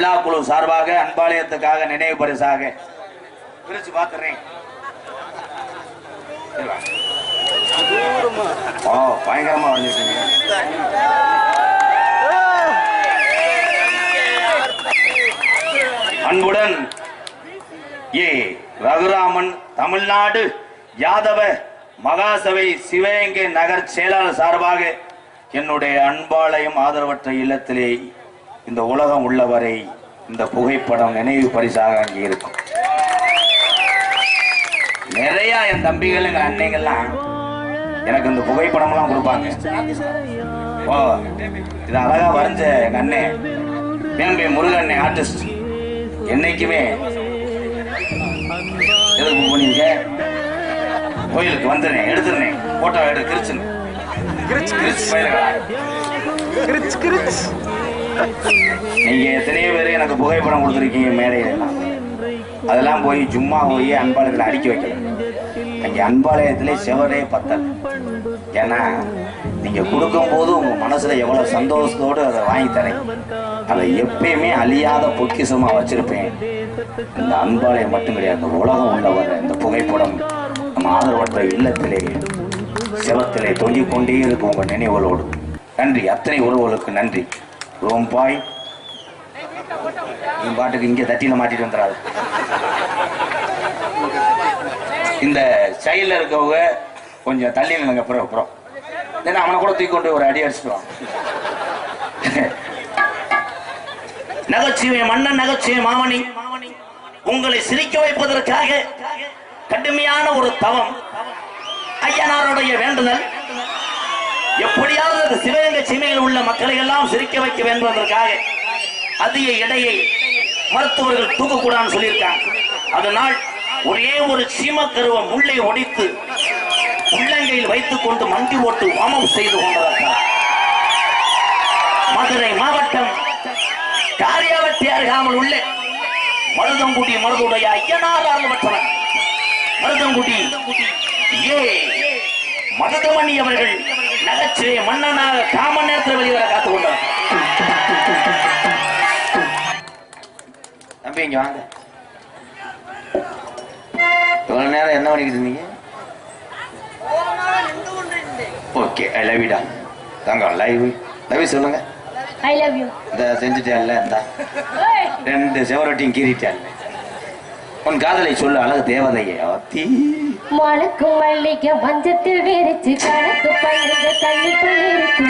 விழாக்குழு சார்பாக அன்பாலயத்துக்காக நினைவு பரிசாக பிரிச்சு பார்த்துறேன். ஓ பயங்கரமா வந்துருக்கீங்க அன்புடன் ஏ ரகுராமன் தமிழ்நாடு யாதவ மகாசபை சிவகங்கை நகர் செயலாளர் சார்பாக என்னுடைய அன்பாலயம் ஆதரவற்ற இல்லத்திலே இந்த உலகம் உள்ளவரை இந்த புகைப்படம் நினைவு பரிசாக அங்கே இருக்கும். நிறைய என் தம்பிகள் எங்க அன்னைங்கெல்லாம் எனக்கு இந்த புகைப்படம்லாம் கொடுப்பாங்க. ஓ இது அழகா வரைஞ்ச எங்க அண்ணன் மேம்பே முருகண்ணே ஆர்டிஸ்ட் என்னைக்குமே எதுக்கு போனீங்க கோயிலுக்கு வந்துடுறேன் எடுத்துடுறேன். போட்டோ எடுத்து கிரிச்சுன்னு கிரிச்சு கிரிச்சு கிரிச்சு கிரிச்சு நீங்கள் நீங்க எத்தனையோ பேர் எனக்கு புகைப்படம் கொடுத்துருக்கீங்க மேடையிலாம் அதெல்லாம் போய் சும்மா போய் அன்பாலயத்தில் அடுக்கி வைக்கல. அங்கே அன்பாலயத்திலே செவரே பத்தல். ஏன்னா நீங்கள் கொடுக்கும்போது உங்கள் மனசில் எவ்வளோ சந்தோஷத்தோடு அதை வாங்கி தரேன். அதை எப்பயுமே அழியாத பொக்கிசமாக வச்சுருப்பேன். இந்த அன்பாலயம் மட்டும் கிடையாது இந்த உலகம் உள்ளவர் இந்த புகைப்படம் நம்ம ஆதரவற்ற இல்லத்திலே செவத்திலே தொங்கிக் கொண்டே இருக்கும் உங்கள் நினைவுகளோடு. நன்றி. அத்தனை உறவுகளுக்கு நன்றி. ரோம்பாய் என் பாட்டுக்கு இங்கே தட்டியில மாட்டிட்டு வந்துடாது. இந்த சைடில் இருக்கவங்க கொஞ்சம் தள்ளி நினைங்க அப்புறம் அப்புறம். ஏன்னா அவனை கூட தூக்கி கொண்டு ஒரு அடி அடிச்சிடுவான் நகைச்சுவை மன்னன் நகைச்சுவை மாமணி. உங்களை சிரிக்க வைப்பதற்காக கடுமையான ஒரு தவம். ஐயனாருடைய வேண்டுதல். எப்படியாவது அந்த சிவகங்கை சீமையில் உள்ள மக்களை எல்லாம் சிரிக்க வைக்க வேண்டும் என்பதற்காக அதிக எடையை மருத்துவர்கள் தூக்கக்கூடாதுன்னு சொல்லியிருக்காங்க. அதனால் ஒரே ஒரு சீம சீமக்கருவ முள்ளை ஒடித்து உள்ளங்கையில் வைத்துக் கொண்டு மண்டி ஓட்டு வாமம் செய்து கொண்டிருக்கிறார் மதுரை மாவட்டம் காரியாவட்டி அருகாமல் உள்ள மருதங்குடி மருதுடைய ஐயனார் அருள்பட்டவன் மருதங்குடி ஏ மருதமணி அவர்கள் நகைச்சுவை மன்னனாக காமன் நேரத்தில் வெளிவர காத்துக் கொண்டார். தம்பி இங்க வாங்க. இவ்வளவு நேரம் என்ன பண்ணிக்கிட்டு இருந்தீங்க? ஓகே ஐ லவ் யூடா தங்க லைவ் லைவ் சொல்லுங்க. ஐ லவ் யூ இந்த செஞ்சுட்டேன்ல இந்த. ரெண்டு செவரொட்டியும் கீறிட்டேன் உன் காதலை சொல்லு அழகு தேவதையே அத்தி மணக்கு மல்லிகை மஞ்சத்தில் விரிச்சு கணக்கு பண்ணுங்க தள்ளி இருக்கு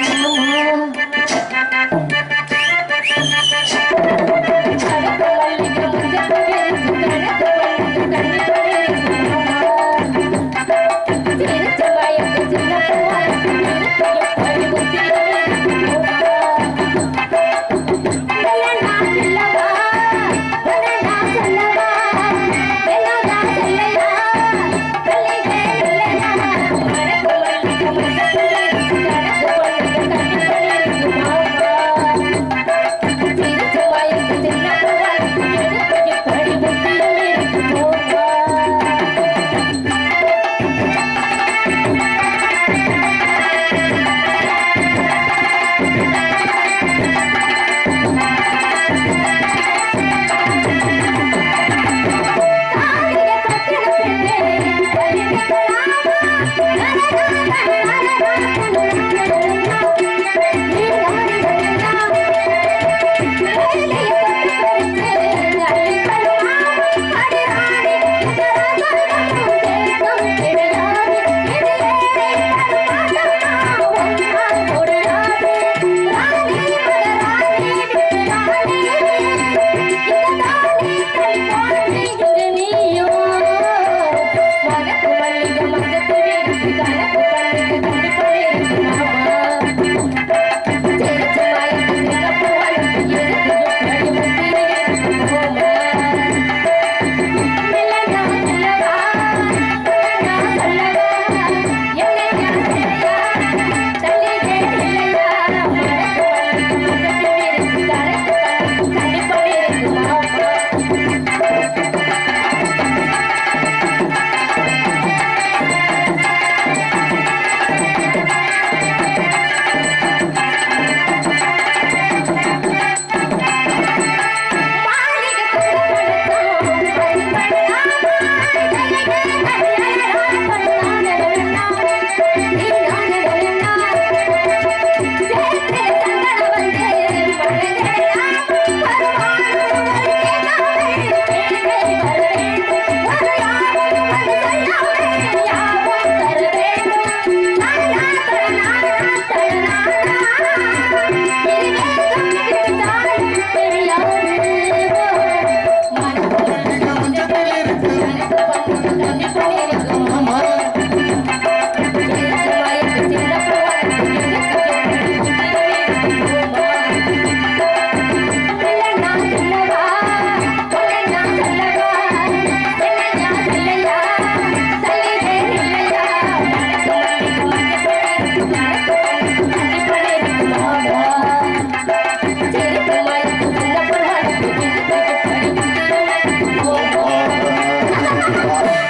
Thank you.